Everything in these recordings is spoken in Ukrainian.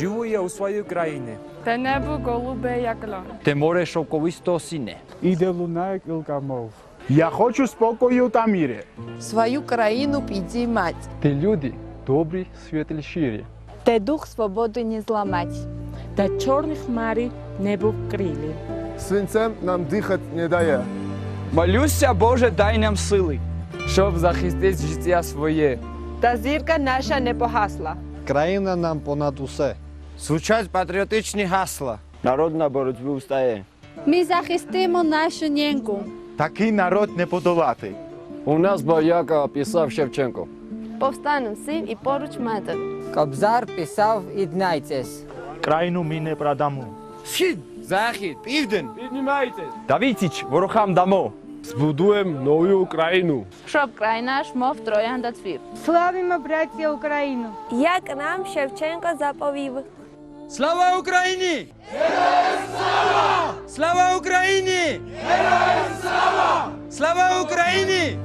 живу я у своїй країні. Те небо голубе, як лан. Те море шовковисто сине. Іде луна кілька мов. Я хочу спокою та мірі. свою країну підіймать. Те люди добрі, світлі, щирі. Те дух свободи не зламать. Та чорні хмари небо вкрили. Свинцем нам дихати не дає. Молюся, Боже, дай нам сили. Щоб захистити життя своє. Та зірка наша не погасла. Країна нам понад усе. Звучать патріотичні гасла. Народ на боротьбу встає. Ми захистимо нашу неньку. Такий народ не подолати. У нас бояка писав Шевченко. Повстанем син і поруч метр. Кобзар писав «Іднайтесь». Країну ми не продамо. Схід, захід, південь. Піднімайтесь. Давітіч, ворохам дамо. Збудуємо нову Україну. Щоб край наш мов троянда цвів. Славимо, браття, Україну. Як нам Шевченко заповів. Слава Україні! Героям слава! Слава Україні! Героям слава! Слава Україні!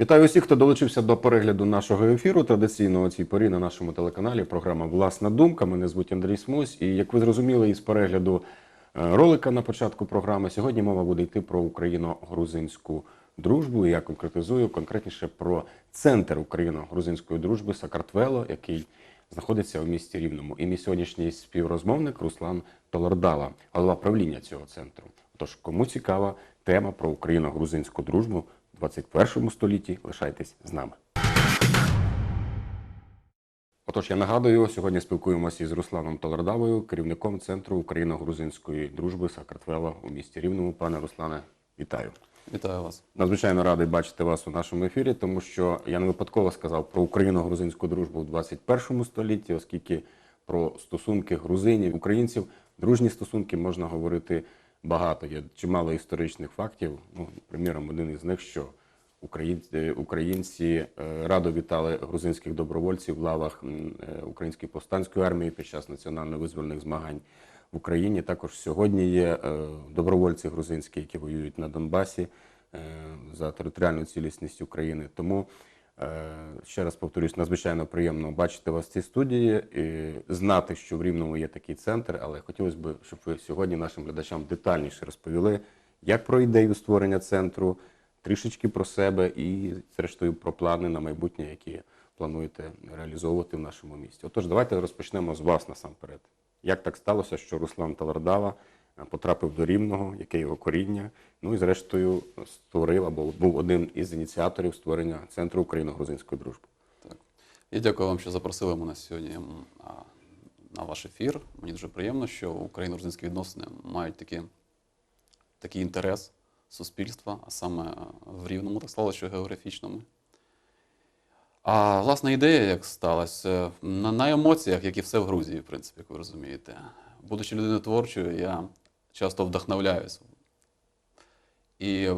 Вітаю усіх, хто долучився до перегляду нашого ефіру. Традиційно о цій порі на нашому телеканалі програма Власна думка. Мене звуть Андрій Смось. І як ви зрозуміли із перегляду ролика на початку програми, сьогодні мова буде йти про україно-грузинську дружбу. Я конкретизую конкретніше про центр україно-грузинської дружби Сакартвело, який знаходиться у місті Рівному. І мій сьогоднішній співрозмовник Руслан Толордала, голова правління цього центру. Тож, кому цікава тема про україно-грузинську дружбу в 21 столітті, лишайтесь з нами. Отож, я нагадую, сьогодні спілкуємося із Русланом Толордавою, керівником Центру україно-грузинської дружби Сакартвела у місті Рівному. Пане Руслане, вітаю. Вітаю вас. Надзвичайно радий бачити вас у нашому ефірі, тому що я не випадково сказав про україно-грузинську дружбу в 21 столітті, оскільки про стосунки грузинів, українців, дружні стосунки можна говорити багато. Є чимало історичних фактів. Ну, приміром, один із них, що українці, українці е, радо вітали грузинських добровольців в лавах е, української повстанської армії під час національно-визвольних змагань в Україні. Також сьогодні є е, добровольці грузинські, які воюють на Донбасі е, за територіальну цілісність України. Тому е, ще раз повторюсь, надзвичайно приємно бачити вас в цій студії і знати, що в Рівному є такий центр, але хотілося б, щоб ви сьогодні нашим глядачам детальніше розповіли, як про ідею створення центру, трішечки про себе і, зрештою, про плани на майбутнє, які плануєте реалізовувати в нашому місті. Отож, давайте розпочнемо з вас насамперед. Як так сталося, що Руслан Талардава е, потрапив до Рівного, яке його коріння, ну і зрештою створив або був одним із ініціаторів створення Центру україно-грузинської дружби. Так Я дякую вам, що запросили мене сьогодні на ваш ефір. Мені дуже приємно, що україно-грузинські відносини мають такі, такий інтерес суспільства, а саме в Рівному, так сталося, що географічному. А власна ідея, як сталася, на, на емоціях, як і все в Грузії, в принципі, як ви розумієте. Будучи людиною творчою, я часто вдохновляюсь. І е,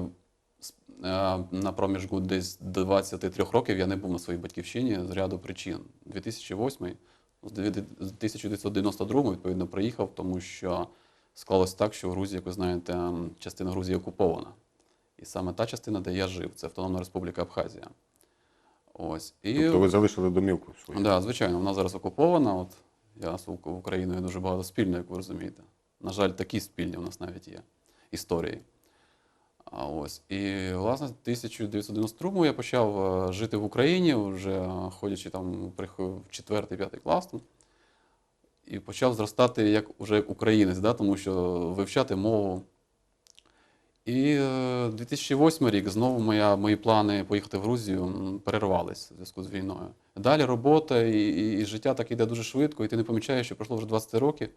на проміжку десь 23 років я не був на своїй батьківщині з ряду причин. 2008, з 1992 відповідно приїхав, тому що склалось так, що в Грузії, як ви знаєте, частина Грузії окупована. І саме та частина, де я жив, це Автономна Республіка Абхазія. Ось. І... Тобто ви залишили домівку свою. Так, звичайно, вона зараз окупована. От я з Ук- Україною дуже багато спільно, як ви розумієте. На жаль, такі спільні у нас навіть є історії. А ось. І, власне, в 1992 я почав е, жити в Україні, вже ходячи там в 4-5 клас. І почав зростати як, уже як українець, да, тому що вивчати мову. І е, 2008 рік знову моя, мої плани поїхати в Грузію перервались у зв'язку з війною. Далі робота і, і, і життя так іде дуже швидко, і ти не помічаєш, що пройшло вже 20 років,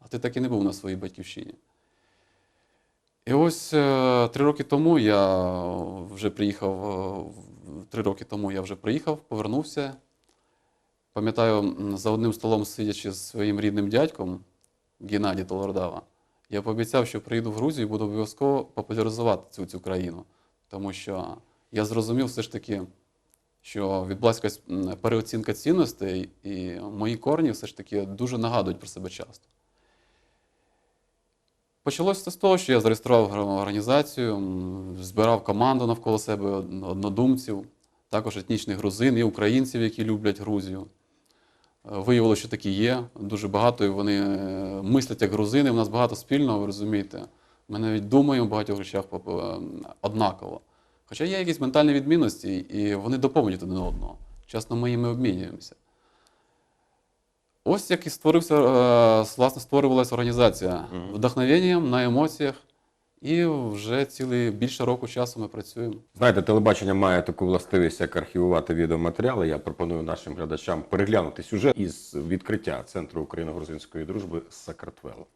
а ти так і не був на своїй батьківщині. І ось е, три роки тому я вже приїхав, е, три роки тому я вже приїхав, повернувся. Пам'ятаю, за одним столом сидячи з своїм рідним дядьком Геннадій Толордава, я пообіцяв, що приїду в Грузію і буду обов'язково популяризувати цю, цю країну. Тому що я зрозумів все ж таки, що відбулася якась переоцінка цінностей, і мої корні все ж таки дуже нагадують про себе часто. Почалося це з того, що я зареєстрував організацію, збирав команду навколо себе однодумців, також етнічних грузин і українців, які люблять Грузію. Виявилося, що такі є. Дуже багато і вони е, мислять як грузини. У нас багато спільного, ви розумієте. Ми навіть думаємо в багатьох речах е, однаково. Хоча є якісь ментальні відмінності, і вони доповнюють один одного. Чесно, ми їми обмінюємося. Ось як і створився, е, власне, створювалася організація вдохновенням на емоціях. І вже цілий більше року часу ми працюємо. Знаєте, телебачення має таку властивість, як архівувати відеоматеріали. Я пропоную нашим глядачам переглянути сюжет із відкриття Центру україно-грузинської дружби Сакартвело.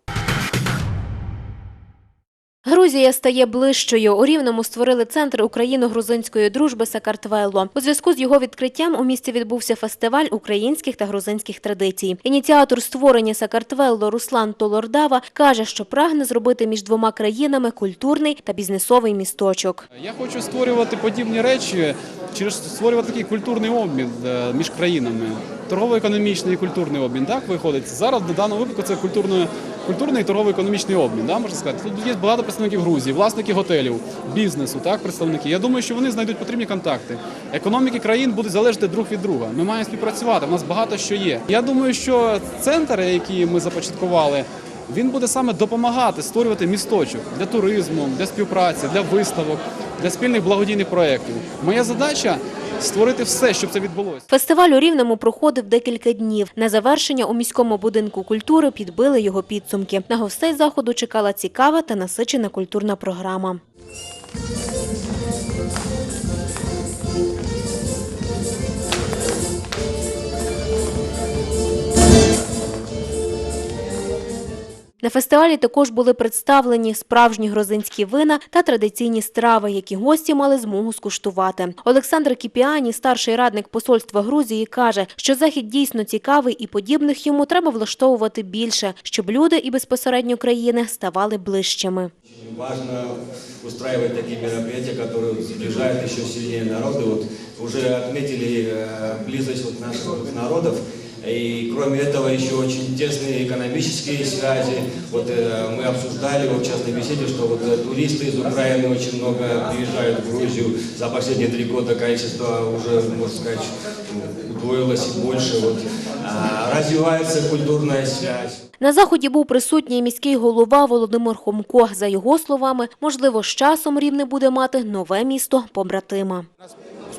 Грузія стає ближчою. У Рівному створили центр україно-грузинської дружби Сакартвело. У зв'язку з його відкриттям у місті відбувся фестиваль українських та грузинських традицій. Ініціатор створення Сакартвело Руслан Толордава каже, що прагне зробити між двома країнами культурний та бізнесовий місточок. Я хочу створювати подібні речі, через створювати такий культурний обмін е, між країнами. Торгово-економічний і культурний обмін. Так виходить. Зараз в даному випадку це культурно, культурний і торгово-економічний обмін. Да, можна сказати. Тут є багато представників Грузії, власники готелів, бізнесу, так, представники. Я думаю, що вони знайдуть потрібні контакти. Економіки країн будуть залежати друг від друга. Ми маємо співпрацювати. У нас багато що є. Я думаю, що центр, який ми започаткували. Він буде саме допомагати створювати місточок для туризму, для співпраці, для виставок, для спільних благодійних проєктів. Моя задача створити все, щоб це відбулося. Фестиваль у Рівному проходив декілька днів. На завершення у міському будинку культури підбили його підсумки. На гостей заходу чекала цікава та насичена культурна програма. На фестивалі також були представлені справжні грузинські вина та традиційні страви, які гості мали змогу скуштувати. Олександр Кіпіані, старший радник посольства Грузії, каже, що захід дійсно цікавий і подібних йому треба влаштовувати більше, щоб люди і безпосередньо країни ставали ближчими. Важно устраивать такие мероприятия, которые вот сближают еще сильнее народы. Вот уже отметили э, близость вот наших вот народов. И кроме этого еще очень тесные экономические связи. Вот э, мы обсуждали вот в частной беседе, что вот э, туристы из Украины очень много приезжают в Грузию. За последние три года количество уже, можно сказать, удвоилось и больше. Вот. А, развивается культурная связь. На заході був присутній і міський голова Володимир Хомко. За його словами, можливо, з часом Рівне буде мати нове місто побратима.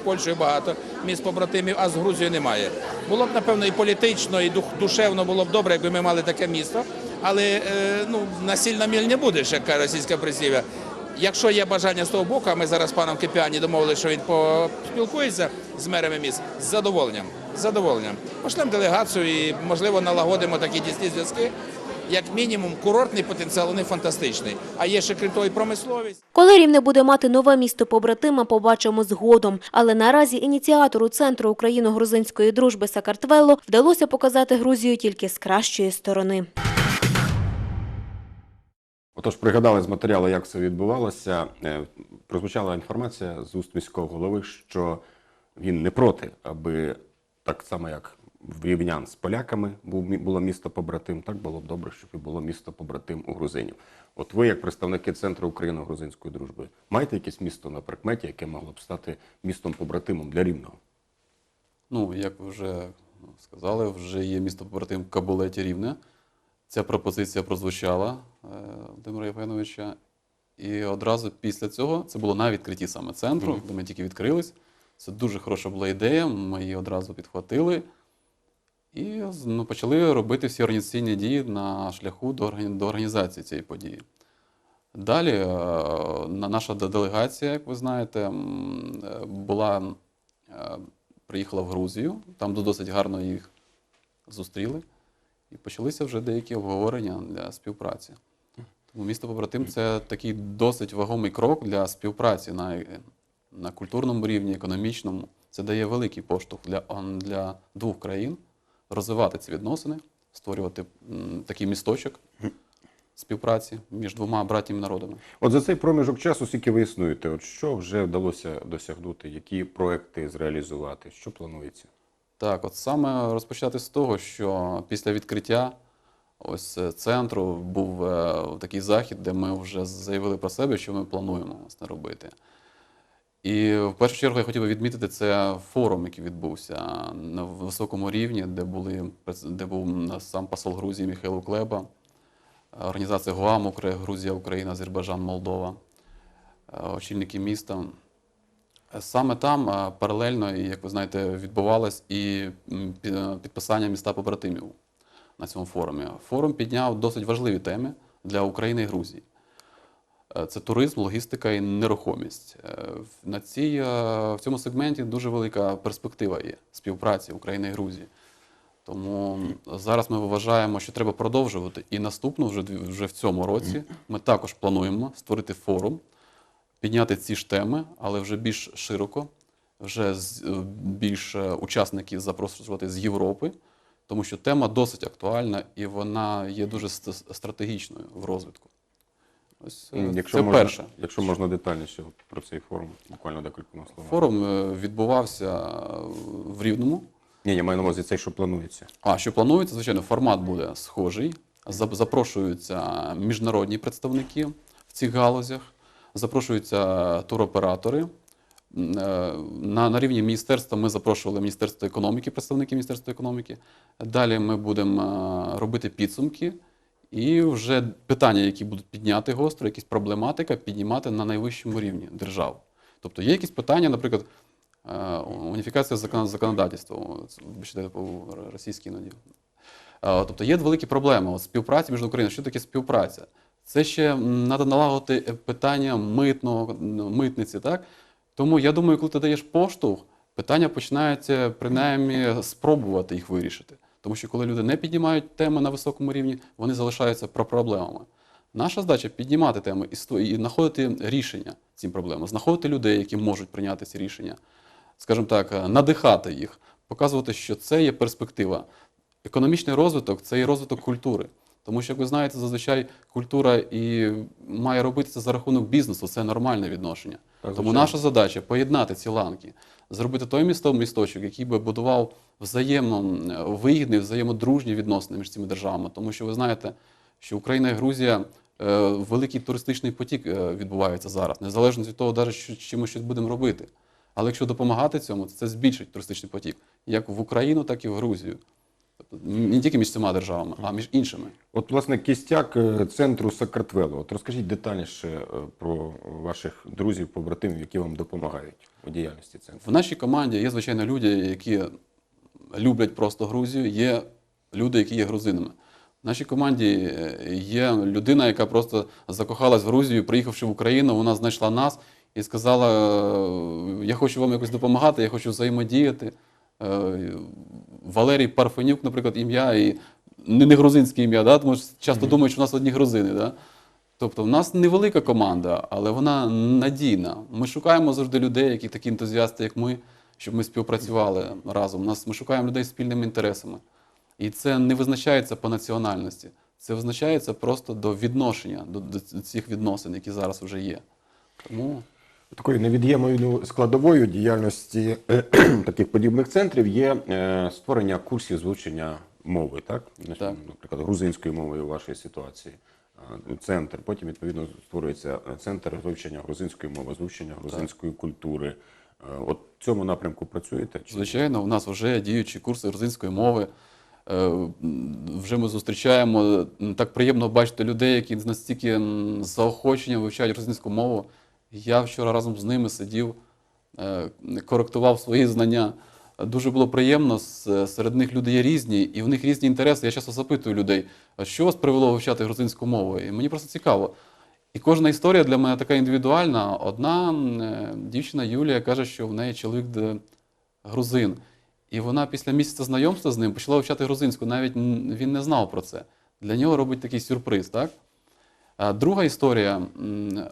Польщею багато міст побратимів, а з Грузією немає. Було б напевно і політично, і душевно було б добре, якби ми мали таке місто. Але е, ну насильно міль не будеш, як каже російська присів'я. Якщо є бажання з того боку, а ми зараз з паном Кипіані домовилися, що він поспілкується з мерами міст з задоволенням. З задоволенням. Пошлемо делегацію і, можливо, налагодимо такі тісні зв'язки. Як мінімум, курортний потенціал вони фантастичний. А є ще крім того і промисловість. Коли Рівне буде мати нове місто побратима, побачимо згодом. Але наразі ініціатору Центру україно-грузинської дружби Сакартвело вдалося показати Грузію тільки з кращої сторони. Отож, пригадали з матеріалу, як все відбувалося. Е, Прозвучала інформація з уст міського голови, що він не проти, аби так само, як рівнян з поляками було місто побратим, так було б добре, щоб і було місто побратим у грузинів. От ви, як представники Центру україно-грузинської дружби, маєте якесь місто на прикметі, яке могло б стати містом побратимом для рівного? Ну, як ви вже сказали, вже є місто побратим Кабулеті Рівне. Ця пропозиція прозвучала е, Володимира Євгеновича. І одразу після цього це було на відкритті саме центру, Мгм. де ми тільки відкрились. Це дуже хороша була ідея. Ми її одразу підхватили і ну, почали робити всі організаційні дії на шляху до, до організації цієї події. Далі е, наша делегація, як ви знаєте, була, е, приїхала в Грузію, там досить гарно їх зустріли, і почалися вже деякі обговорення для співпраці. Тому місто побратим це такий досить вагомий крок для співпраці на, на культурному рівні, економічному. Це дає великий поштовх для, для двох країн розвивати ці відносини, створювати такий місточок співпраці між двома братніми народами. От за цей проміжок часу, скільки ви існуєте, от що вже вдалося досягнути, які проекти зреалізувати, що планується? Так, от саме розпочати з того, що після відкриття ось е, центру був е, такий захід, де ми вже заявили про себе, що ми плануємо власне, робити. І в першу чергу я хотів би відмітити це форум, який відбувся на високому рівні, де були де був сам посол Грузії Михайло Клеба, організація ГУАМ Грузія, Україна, Азербайджан, Молдова, е, очільники міста. Саме там е, паралельно, як ви знаєте, відбувалось і підписання міста побратимів на цьому форумі. Форум підняв досить важливі теми для України і Грузії. Е, Це туризм, логістика і нерухомість. Е, На цій, е, в цьому сегменті дуже велика перспектива є співпраці України і Грузії. Тому зараз ми вважаємо, що треба продовжувати. І наступну, вже, вже в цьому році, ми також плануємо створити форум, підняти ці ж теми, але вже більш широко, вже більше учасників запрошувати з Європи, тому що тема досить актуальна і вона є дуже стратегічною в розвитку. Ось е, Якщо це можна, перше. Якщо можна детальніше про цей форум, буквально декількома словами. Форум е, відбувався в Рівному. Ні, я маю на увазі цей, що планується. А що планується, звичайно, формат буде схожий. Запрошуються міжнародні представники в цих галузях, запрошуються туроператори. Е, На, на рівні міністерства ми запрошували Міністерство економіки, представники Міністерства економіки. Далі ми будемо е, робити підсумки і вже питання, які будуть підняти гостро, якісь проблематика, піднімати на найвищому рівні держав. Тобто є якісь питання, наприклад, е, уніфікація законодавства, вибачте, російській іноді. Е, Тобто є великі проблеми. От співпраця між Україною. Що таке співпраця? Це ще треба налагодити питання митного, митниці, так? Тому я думаю, коли ти даєш поштовх, питання починаються принаймні спробувати їх вирішити. Тому що коли люди не піднімають теми на високому рівні, вони залишаються про проблемами. Наша задача піднімати теми і ство- і знаходити рішення цим проблемам, знаходити людей, які можуть прийняти ці рішення, скажімо так, е, надихати їх, показувати, що це є перспектива. Економічний розвиток це і розвиток культури. Тому що, як ви знаєте, зазвичай культура і має робитися за рахунок бізнесу, це нормальне відношення. Тому наша задача поєднати ці ланки, зробити той місто місточок, який би будував взаємно вигідні, взаємодружні відносини між цими державами. Тому що ви знаєте, що Україна і Грузія е, великий туристичний потік е, відбувається зараз, незалежно від того, навіть, чи ми щось будемо робити. Але якщо допомагати цьому, то це збільшить туристичний потік як в Україну, так і в Грузію. Тобто не тільки між цими державами, а між іншими. От, власне, кістяк е, центру Сакартвело. От розкажіть детальніше про ваших друзів, побратимів, які вам допомагають у діяльності центру. В нашій команді є, звичайно, люди, які люблять просто Грузію, є люди, які є грузинами. В нашій команді е, є людина, яка просто закохалась в Грузію, приїхавши в Україну, вона знайшла нас і сказала: е, Я хочу вам якось допомагати, я хочу взаємодіяти. Е, Валерій Парфенюк, наприклад, ім'я, і не, не грузинське ім'я, да? тому що часто думають, що в нас одні грузини. Да? Тобто в нас невелика команда, але вона надійна. Ми шукаємо завжди людей, які такі ентузіасти, як ми, щоб ми співпрацювали разом. Нас, ми шукаємо людей з спільними інтересами. І це не визначається по національності. Це визначається просто до відношення, до, до цих відносин, які зараз вже є. Тому Такою невід'ємною складовою діяльності е, таких подібних центрів є е, створення курсів з вивчення мови, так? Так. Наприклад, грузинської мови у вашій ситуації. Центр, потім відповідно створюється центр вивчення грузинської мови, з вивчення грузинської культури. Е, От в цьому напрямку працюєте? Чи- Звичайно, у нас вже діючі курси грузинської мови. Е, Вже ми зустрічаємо так приємно бачити людей, які настільки заохоченням вивчають грузинську мову. Я вчора разом з ними сидів, е, коректував свої знання. Дуже було приємно. Серед них люди є різні, і в них різні інтереси. Я часто запитую людей, що вас привело вивчати грузинську мову? І мені просто цікаво. І кожна історія для мене така індивідуальна. Одна е, дівчина Юлія каже, що в неї чоловік грузин. І вона після місяця знайомства з ним почала вивчати грузинську. Навіть він не знав про це. Для нього робить такий сюрприз. Так? Друга історія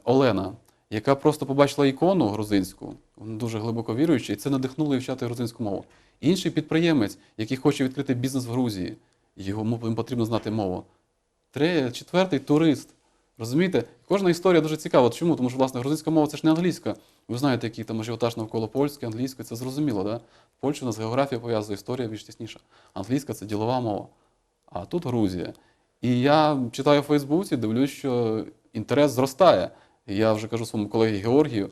Олена, яка просто побачила ікону грузинську, вона дуже глибоко віруюча, і це надихнуло вивчати грузинську мову. Інший підприємець, який хоче відкрити бізнес в Грузії, його потрібно знати мову. Четвертий турист. Розумієте? Кожна історія дуже цікава. Чому? Тому що, власне, грузинська мова це ж не англійська. Ви знаєте, який там ажіотаж навколо польської, англійської, це зрозуміло, да? Польщі у нас географія пов'язує, історія більш тісніша. Англійська це ділова мова. А тут Грузія. І я читаю в Фейсбуці, дивлюсь, що інтерес зростає. І я вже кажу своєму колегі Георгію,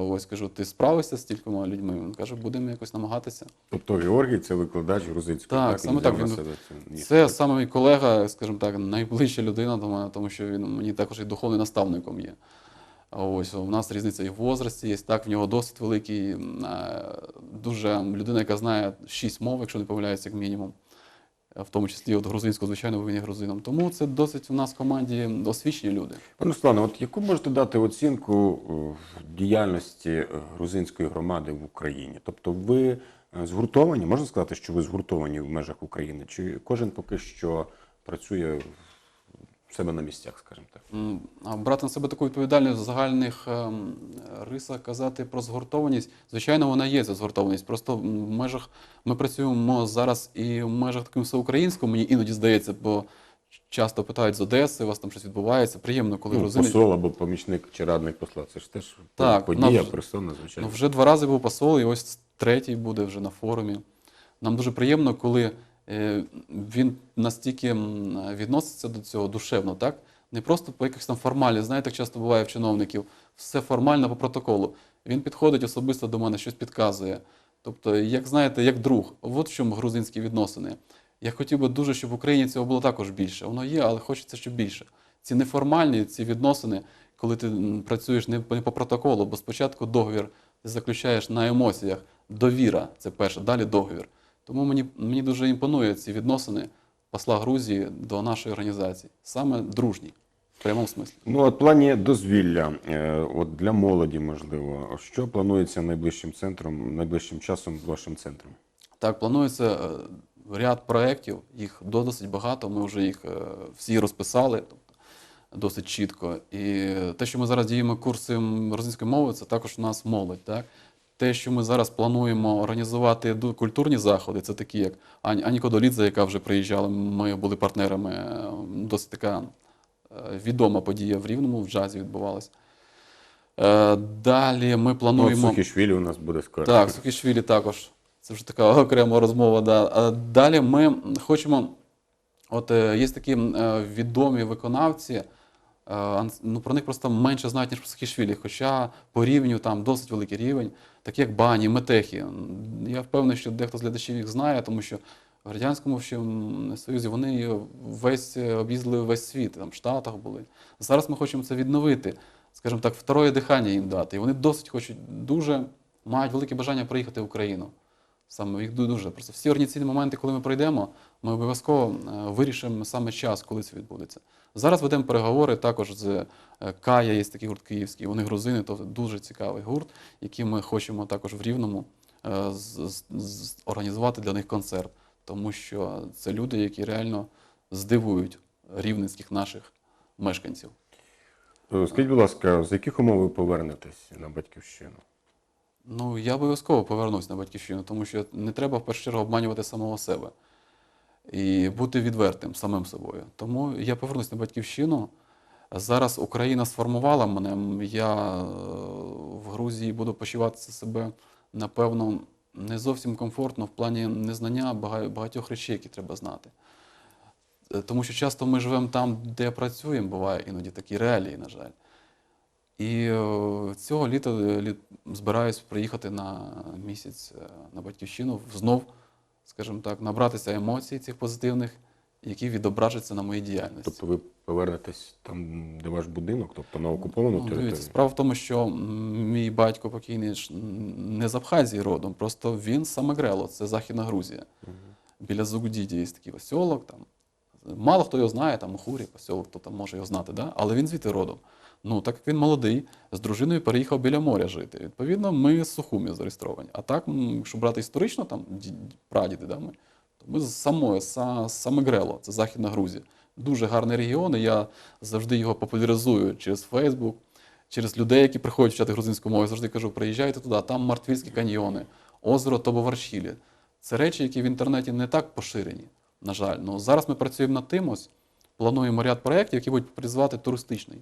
ось кажу, ти справишся з стількома людьми? Він каже, будемо якось намагатися. Тобто Георгій це викладач грузинської. Так, Він саме так. Він, це саме мій колега, скажімо так, найближча людина до мене, тому що він мені також і духовним наставником є. Ось у нас різниця і в возрасті є. Так, в нього досвід великий. е, Дуже людина, яка знає шість мов, якщо не помиляюся, як мінімум. В тому числі от грузинського звичайно, бо грузинам. Тому це досить у нас в команді освічені люди. Пане Руслане, от яку можете дати оцінку е, діяльності е, грузинської громади в Україні? Тобто ви е, згуртовані, можна сказати, що ви згуртовані в межах України? Чи кожен поки що працює в себе на місцях, скажімо так? Брати на себе таку відповідальність в загальних ем, рисах казати про згуртованість. Звичайно, вона є ця згуртованість. Просто в межах ми працюємо зараз і в межах таким всеукраїнському, мені іноді здається, бо часто питають з Одеси, у вас там щось відбувається. Приємно, коли Ну, грузини. посол або помічник чи радник посла. Це ж теж Так, подія, нам- персона, звичайно. Ну, вже два рази був посол, і ось третій буде вже на форумі. Нам дуже приємно, коли він настільки відноситься до цього душевно, так? Не просто по якихось там формалі, знаєте, як часто буває в чиновників, все формально по протоколу. Він підходить особисто до мене, щось підказує. Тобто, як знаєте, як друг. От в чому грузинські відносини. Я хотів би дуже, щоб в Україні цього було також більше. Воно є, але хочеться, щоб більше. Ці неформальні ці відносини, коли ти працюєш не по протоколу, бо спочатку договір ти заключаєш на емоціях. Довіра це перше, далі договір. Тому мені, мені дуже імпонує ці відносини посла Грузії до нашої організації, саме дружні, в прямому смислі. Ну, от плані дозвілля, е, от для молоді, можливо, що планується найближчим центром, найближчим часом вашим центром? Так, планується е, ряд проєктів, їх досить багато, ми вже їх е, всі розписали тобто, досить чітко. І те, що ми зараз діємо курси грузинської мови, це також у нас молодь. Так? Те, що ми зараз плануємо організувати культурні заходи, це такі, як Ані Кодолідзе, яка вже приїжджала, ми були партнерами, е, досить така е, відома подія в Рівному, в джазі відбувалась. Е, Далі ми Ну, плануємо. от Сухішвілі у нас буде скоро. Так, Сукішвілі також. Це вже така окрема розмова. Да. Далі ми хочемо. От є такі відомі виконавці, ну, про них просто менше знають, ніж про Сахішвілі, хоча по рівню там досить великий рівень, такі як Бані, Метехі. Я впевнений, що дехто з глядачів їх знає, тому що в Радянському Союзі вони весь е, об'їздили весь світ, там в Штатах були. Зараз ми хочемо це відновити, скажімо так, второе дихання їм дати. І вони досить хочуть, дуже мають велике бажання приїхати в Україну. Саме їх дуже. Просто всі організаційні моменти, коли ми пройдемо, ми обов'язково е, вирішимо саме час, коли це відбудеться. Зараз ведемо переговори також з е, Кая, є такий гурт київський, вони грузини, то дуже цікавий гурт, який ми хочемо також в Рівному е, організувати для них концерт. Тому що це люди, які реально здивують рівненських наших мешканців. Скажіть, будь ласка, з яких умов ви повернетесь на батьківщину? Ну, я обов'язково повернусь на батьківщину, тому що не треба в першу чергу обманювати самого себе і бути відвертим самим собою. Тому я повернусь на батьківщину. Зараз Україна сформувала мене. Я е, в Грузії буду почуватися себе, напевно, не зовсім комфортно в плані незнання багатьох речей, які треба знати. Е, Тому що часто ми живемо там, де працюємо, буває іноді такі реалії, на жаль. І е, цього літа збираюсь приїхати на місяць на батьківщину, знов, скажімо так, набратися емоцій цих позитивних, які відображаться на моїй діяльності. Тобто ви повернетесь там, де ваш будинок, тобто на окуповану Ну, територію? дивіться, справа в тому, що мій батько покійний не з Абхазії родом, просто він з Самогрело, це Західна Грузія. Біля Зугдіді є такий осьолок. Там. Мало хто його знає, там Ухурі, посілок, хто там може його знати, да? але він звідти родом. Ну, так як він молодий, з дружиною переїхав біля моря жити. Відповідно, ми з Сухумі зареєстровані. А так, якщо брати історично, там ді- ді- прадіди, да, ми, то ми з самої, з Самогрело, це Західна Грузія. Дуже гарний регіон, і я завжди його популяризую через Фейсбук, через людей, які приходять вчати грузинську мову. Я завжди кажу, приїжджайте туди, там Мартвільські каньйони, озеро Тобоваршілі. Це речі, які в інтернеті не так поширені, на жаль. Ну, зараз ми працюємо над тим ось, плануємо ряд проєктів, які будуть популяризувати туристичний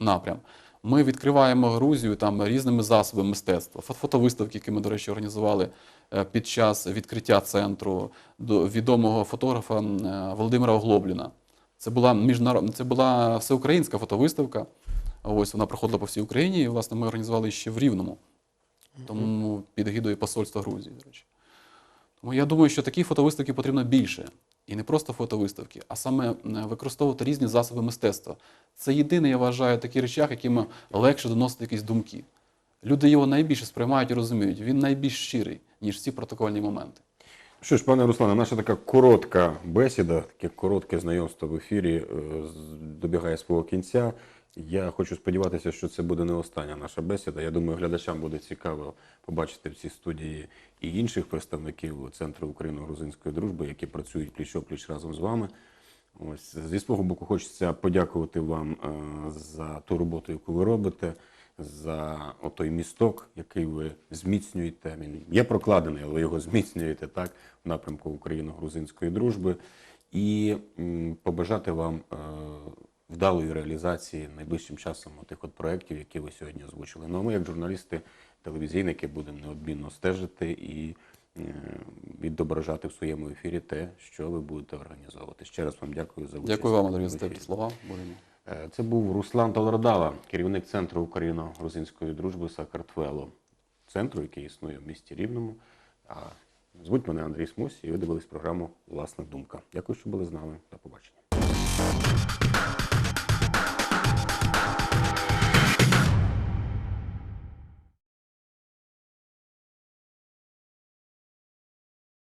напрям. Ми відкриваємо Грузію там різними засобами мистецтва, фотовиставки, які ми, до речі, організували е, під час відкриття центру до відомого фотографа е, Володимира Оглобліна. Це була міжнародна, це була всеукраїнська фотовиставка. Ось вона проходила по всій Україні, і власне ми організували ще в Рівному, тому під егідою посольства Грузії, до речі. Тому я думаю, що такі фотовиставки потрібно більше. І не просто фотовиставки, а саме е, використовувати різні засоби мистецтва. Це єдиний, я вважаю, такий речах, яким легше доносити якісь думки. Люди його найбільше сприймають і розуміють. Він найбільш щирий, ніж всі протокольні моменти. Що ж, пане Руслане, наша така коротка бесіда, таке коротке знайомство в ефірі е, добігає свого кінця. Я хочу сподіватися, що це буде не остання наша бесіда. Я думаю, глядачам буде цікаво побачити в цій студії і інших представників Центру україно-грузинської дружби, які працюють пліч-опліч разом з вами. Ось зі свого боку, хочеться подякувати вам е, за ту роботу, яку ви робите, за той місток, який ви зміцнюєте. Він є прокладений, але його зміцнюєте так в напрямку україно-грузинської дружби. І побажати вам е, вдалої реалізації найближчим часом тих от проєктів, які ви сьогодні озвучили. Ну а ми, як журналісти, телевізійники, будемо неодмінно стежити і е, відображати в своєму ефірі те, що ви будете організовувати. Ще раз вам дякую за участь. Дякую вам, Андрій, за теплі слова. Це був Руслан Толордала, керівник центру україно-грузинської дружби Сакартвело, центру, який існує в місті Рівному. А звуть мене Андрій Смось, і ви дивились програму Власна думка. Дякую, що були з нами. До побачення.